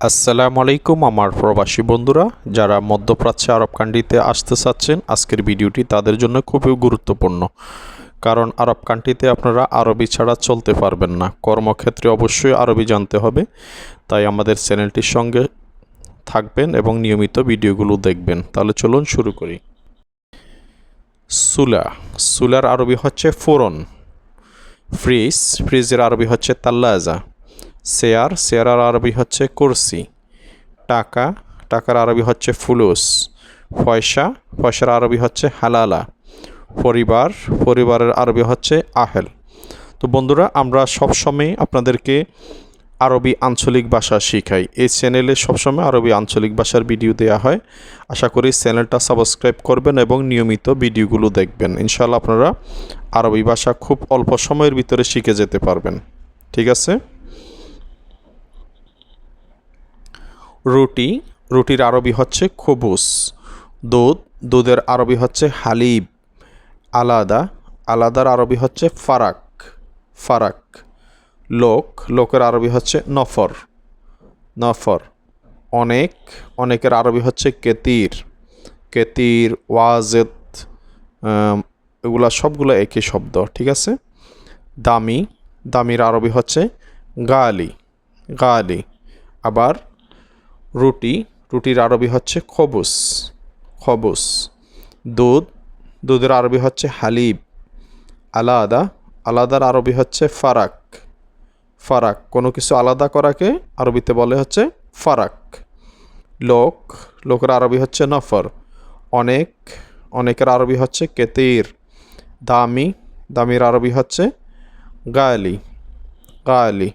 আসসালামু আলাইকুম আমার প্রবাসী বন্ধুরা, যারা মধ্যপ্রাচ্যে আরব কান্ট্রিতে আসতে চাচ্ছেন, আজকের ভিডিওটি তাদের জন্য খুবই গুরুত্বপূর্ণ। কারণ আরব কান্ট্রিতে আপনারা আরবি ছাড়া চলতে পারবেন না। কর্মক্ষেত্রে অবশ্যই আরবি জানতে হবে। তাই আমাদের চ্যানেলটির সঙ্গে থাকবেন এবং নিয়মিত ভিডিওগুলো দেখবেন। তাহলে চলুন শুরু করি। সুলা। সুলার আরবি হচ্ছে ফোরন ফ্রিজ। ফ্রিজের আরবি হচ্ছে তাল্লাজা। শেয়ার, শেয়ারের আরবি হচ্ছে কুরসি। টাকা, টাকার আরবি হচ্ছে ফুলুস। পয়সা, পয়সার আরবি হচ্ছে হালালা। পরিবার, পরিবারের আরবি হচ্ছে আহেল। তো বন্ধুরা, আমরা সবসময় আপনাদেরকে আরবি আঞ্চলিক ভাষা শিখাই। এই চ্যানেলে সবসময় আরবি আঞ্চলিক ভাষার ভিডিও দেওয়া হয়। আশা করি চ্যানেলটা সাবস্ক্রাইব করবেন এবং নিয়মিত ভিডিওগুলো দেখবেন। ইনশাল্লাহ আপনারা আরবি ভাষা খুব অল্প সময়ের ভিতরে শিখে যেতে পারবেন। ঠিক আছে? রুটি, রুটির আরবি হচ্ছে খবুস। দুধ, দুধের আরবি হচ্ছে হালিব। আলাদা, আলাদার আরবি হচ্ছে ফারাক ফারাক। লোক, লোকের আরবি হচ্ছে নফর নফর। অনেক, অনেকের আরবি হচ্ছে কেতির কেতির, ওয়াজেদ এগুলা সবগুলো একই শব্দ, ঠিক আছে? দামি, দামির আরবি হচ্ছে গালি গালি। আবার রুটি, রুটির আরবি হচ্ছে খবুস খবুস। দুধ, দুধের আরবি হচ্ছে হালিব। আলাদা, আলাদার আরবি হচ্ছে ফারাক। ফারাক, কোনো কিছু আলাদা করাকে আরবিতে বলে হচ্ছে ফারাক। লোক, লোকের আরবি হচ্ছে নফর। অনেক, অনেকের আরবি হচ্ছে কেতির। দামি, দামির আরবি হচ্ছে গালি গালি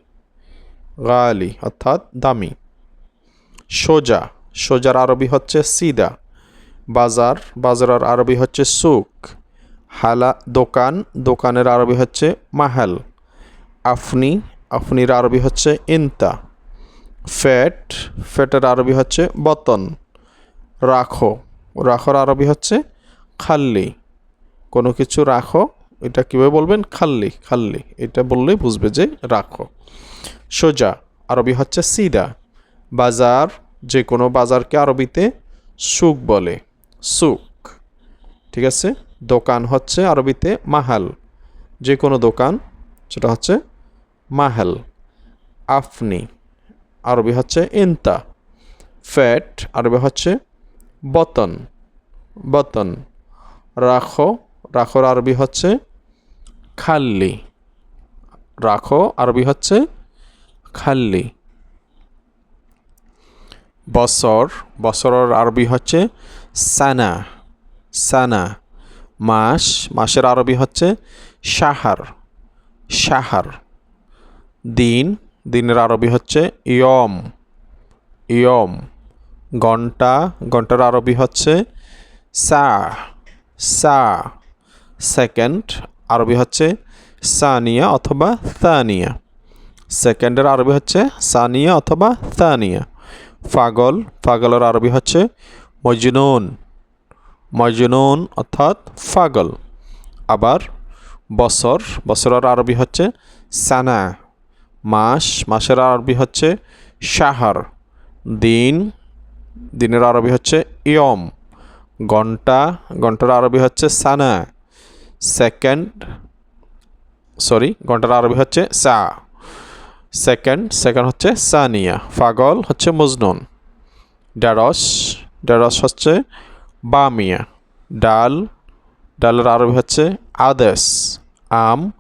গালি অর্থাৎ দামি। সোজা, সোজার আরবি হচ্ছে সিদা, বাজার, বাজারের আরবি হচ্ছে সুক হালা, দোকান, দোকানের আরবি হচ্ছে মাহাল, আফনি, আফনির আরবি হচ্ছে ইনতা, ফ্যাট, ফ্যাটের আরবি হচ্ছে বতন, রাখো, রাখোর আরবি হচ্ছে খাল্লি, কোনো কিছু রাখো, এটা কীভাবে বলবেন? খাল্লি খাল্লি, এটা বললেই বুঝবে যে রাখো। সোজা, আরবি হচ্ছে সিদা, বাজার যে কোনো বাজারকে আরবিতে সুক বলে সুক ঠিক আছে? দোকান হচ্ছে আরবিতে মাহাল। যে কোনো দোকান, সেটা হচ্ছে মাহাল। আফনি, আরবি হচ্ছে ইনতা ফ্যাট, আরবি হচ্ছে বতন। বতন। রাখো, রাখোর আরবি হচ্ছে খাল্লি। রাখো, আরবি হচ্ছে খাল্লি। বছর, বছরের আরবি হচ্ছে সানা সানা। মাস, মাসের আরবি হচ্ছে সাহার সাহার দিন, দিনের আরবি হচ্ছে ইয়ম ইয়ম। ঘণ্টা, ঘণ্টার আরবি হচ্ছে সা সা। সেকেন্ড, আরবি হচ্ছে সানিয়া অথবা সানিয়া। সেকেন্ডের আরবি হচ্ছে সানিয়া অথবা তানিয়া পাগল পাগলের আরবি হচ্ছে মজনুন। মজনুন অর্থাৎ পাগল আবার বছর, বছরের আরবি হচ্ছে সানা। মাস, মাসের আরবি হচ্ছে শাহার। দিন, দিনের আরবি হচ্ছে ইয়ম। ঘণ্টা, ঘণ্টার আরবি হচ্ছে সানা। সেকেন্ড, সরি, ঘণ্টার আরবি হচ্ছে সা। সেকেন্ড সেকেন্ড হচ্ছে সানিয়া, ফাগল হচ্ছে মজনুন। ঢেঁড়স ঢেঁড়স হচ্ছে বামিয়া। ডাল, ডালের আরবি হচ্ছে আদেশ আম,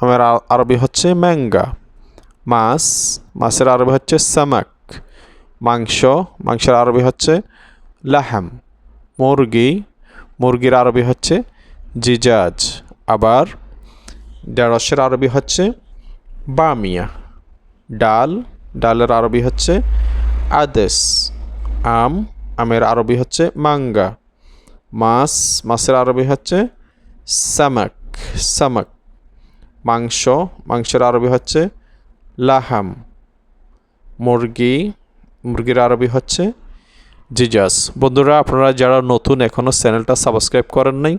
আমের আরবি হচ্ছে ম্যাঙ্গা। মাছ, মাছের আরবি হচ্ছে সামাক। মাংস, মাংসের আরবি হচ্ছে লাহাম। মুরগি, মুরগির আরবি হচ্ছে জিজাজ। আবার ঢেঁড়সের আরবি হচ্ছে বামিয়া। ডাল, ডালের আরবি হচ্ছে আদেশ আম, আমের আরবি হচ্ছে মাঙ্গা, মাছ, মাছের আরবি হচ্ছে সামাক সামাক, মাংস, মাংসের আরবি হচ্ছে লাহাম, মুরগি, মুরগির আরবি হচ্ছে জিজাস। বন্ধুরা, আপনারা যারা নতুন এখনও চ্যানেলটা সাবস্ক্রাইব করেন নাই,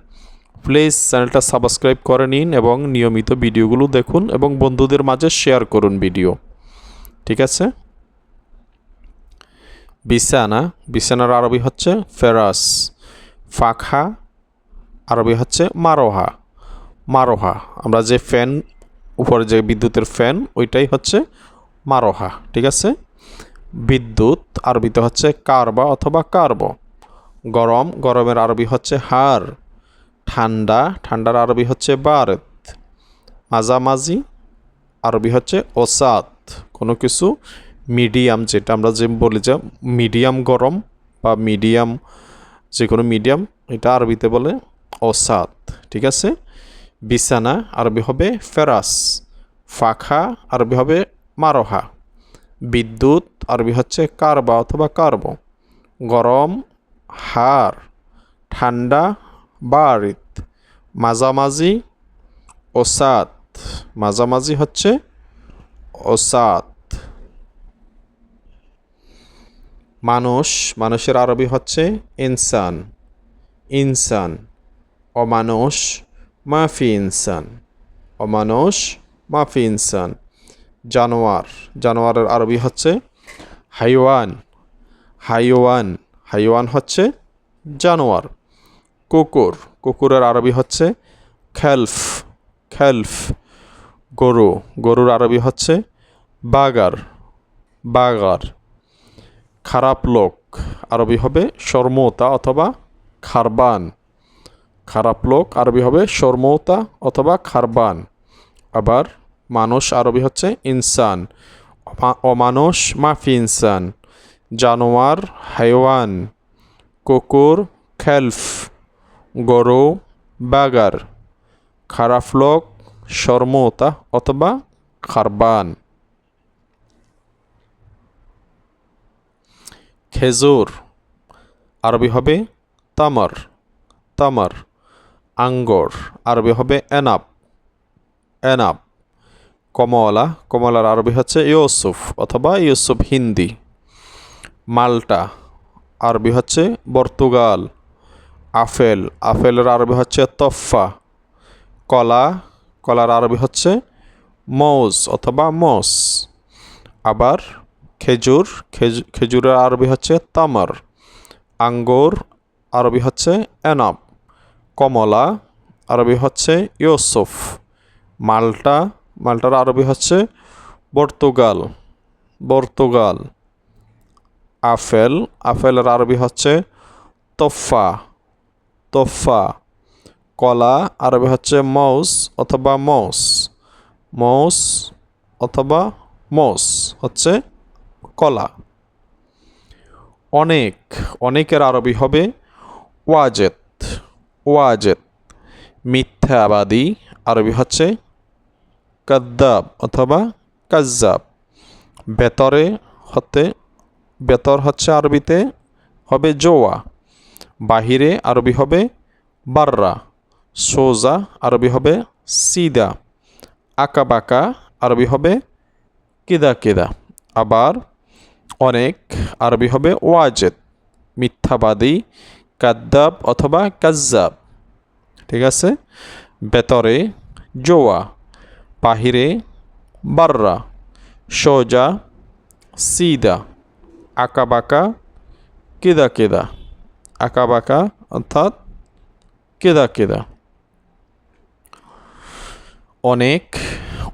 প্লিজ চ্যানেলটা সাবস্ক্রাইব করে নিন এবং নিয়মিত ভিডিওগুলো দেখুন এবং বন্ধুদের মাঝে শেয়ার করুন ভিডিও। ঠিক আছে? বিছানা, বিছানার আরবি হচ্ছে ফেরাস, ফাঁকা, আরবি হচ্ছে মারোহা মারোহা। আমরা যে ফ্যান উপরে যে বিদ্যুতের ফ্যান ওইটাই হচ্ছে মারোহা, ঠিক আছে? বিদ্যুৎ, আরবিতে হচ্ছে কারবা অথবা কার্ব। গরম, গরমের আরবি হচ্ছে হার। ঠান্ডা, ঠান্ডার আরবি হচ্ছে বারেত মাঝামাঝি, আরবি হচ্ছে ওসাত। কোনো কিছু, মিডিয়াম যেটা আমরা যে বলি যে মিডিয়াম গরম বা মিডিয়াম যে কোনো মিডিয়াম, এটা আরবিতে বলে অসাদ, ঠিক আছে? বিছানা, আরবি হবে ফেরাস, ফাঁকা, আরবি হবে মারোহা, বিদ্যুৎ, আরবি হচ্ছে কারবা অথবা কার্ব, গরম হার ঠান্ডা, বারিত, মাঝামাঝি ওসাত মাঝামাঝি হচ্ছে ওসাত মানুষ, মানুষের আরবি হচ্ছে ইনসান। ইনসান। অমানুষ, মাফি ইনসান। অমানুষ, মাফি ইনসান। জানোয়ার। জানোয়ারের আরবি হচ্ছে হাইওয়ান। হাইওয়ান। হাইওয়ান হচ্ছে জানোয়ার। কুকুর। কুকুরের আরবি হচ্ছে খেলফ। খেলফ। গরু। গরুর আরবি হচ্ছে বাগার বাগার, খারাপ লোক, আরবি হবে শর্মতা অথবা খারবান। খারাপ লোক, আরবি হবে শর্মতা অথবা খারবান। আবার মানুষ, আরবি হচ্ছে ইনসান। অমানুষ, মাফি ইনসান। জানোয়ার, হাইওয়ান। কুকুর, খেলফ। গরু, বাগার। খারাপ লোক, শর্মতা অথবা খারবান। খেজুর, আরবি হবে তামার তামার, আঙ্গর, আরবি হবে এনাব এনাব। কমলা, কমলার আরবি হচ্ছে ইউসুফ অথবা ইউসুফ হিন্দি। মাল্টা, আরবি হচ্ছে পর্তুগাল। আফেল, আফেলের আরবি হচ্ছে তফা কলা, কলার আরবি হচ্ছে মৌজ অথবা মস। আবার খেজুর খেজুরের আরবি হচ্ছে তামার, আঙ্গুর, আরবি হচ্ছে এনাব কমলা, আরবি হচ্ছে ইউসুফ, মাল্টা, মাল্টার আরবি হচ্ছে পর্তুগাল পর্তুগাল, আফেল, আফেলের আরবি হচ্ছে তোফা তোফা, কলা, আরবি হচ্ছে মৌস অথবা মৌস মৌস অথবা মৌস হচ্ছে কলা। অনেক, অনেকের আরবি হবে ওয়াজেত ওয়াজেত মিথ্যাবাদী আরবি হচ্ছে কাদ্দাব অথবা কাজ্জাব। বেতরে হতে, বেতর হচ্ছে আরবিতে হবে জোয়া। বাহিরে আরবি হবে বাররা। সোজা আরবি হবে সিদা। আঁকা বাঁকা আরবি হবে কেদা কেদা। আবার অনেক আরবি হবে ওয়াজেদ, মিথ্যাবাদী, কাদ্দাব অথবা কাজ্জাব। ঠিক আছে? বেতরে জোয়া, বাহিরে বাররা, সোজা সিদা আঁকা বাঁকা কেদা কেদা। আঁকা বাঁকা অর্থাৎ কেদা কেদা। অনেক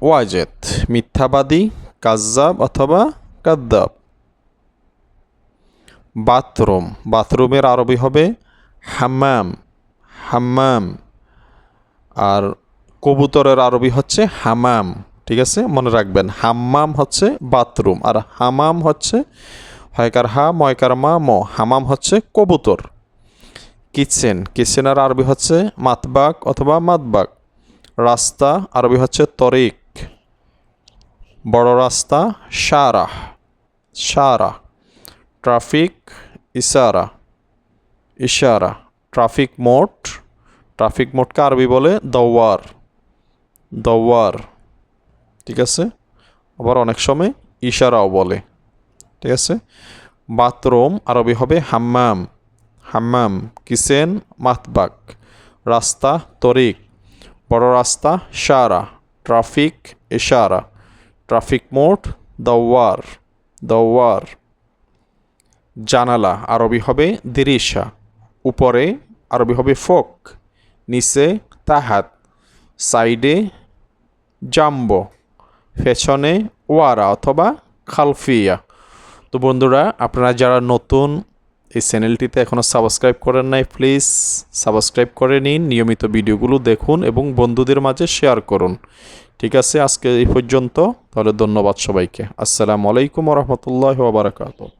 ওয়াজেদ, মিথ্যাবাদী, কাজ্জাব অথবা কাদ্দাব। বাথরুম। বাথরুমের আরবি হবে হাম্মাম হাম্মাম। আর কবুতরের আরবি হচ্ছে হামাম, ঠিক আছে? মনে রাখবেন, হাম্মাম হচ্ছে বাথরুম আর হামাম হচ্ছে হয়কার হা, ময়কার মা, ম। হামাম হচ্ছে কবুতর। কিচেন, কিচেনের আরবি হচ্ছে মাতবাক অথবা মাতবাক। রাস্তা আরবি হচ্ছে তরিক। বড় রাস্তা, সারাহ সারা ট্রাফিক ইশারা ইশারা, ট্রাফিক মোট ট্রাফিক মোটকে আরবি বলে দওয়ার দওয়ার, ঠিক আছে? আবার অনেক সময় ইশারাও বলে, ঠিক আছে? বাথরুম আরবি হবে হাম্মাম হাম্মাম, কিচেন মাতবাক রাস্তা, তরিক, বড় রাস্তা সারা ট্রাফিক ইশারা, ট্রাফিক মোট দওয়ার দওয়ার। জানালা, আরবি হবে দিরিশা। উপরে আরবি হবে ফোক, নিচে তাহাত, সাইডে জাম্বো, পেছনে ওয়ারা অথবা খালফিয়া। তো বন্ধুরা, আপনারা যারা নতুন এই চ্যানেলটিতে এখনও সাবস্ক্রাইব করেন নাই, প্লিজ সাবস্ক্রাইব করে নিন, নিয়মিত ভিডিওগুলো দেখুন এবং বন্ধুদের মাঝে শেয়ার করুন। ঠিক আছে, আজকে এই পর্যন্ত। তাহলে ধন্যবাদ সবাইকে। আসসালামু আলাইকুম রহমতুল্লাহ বারাকাতু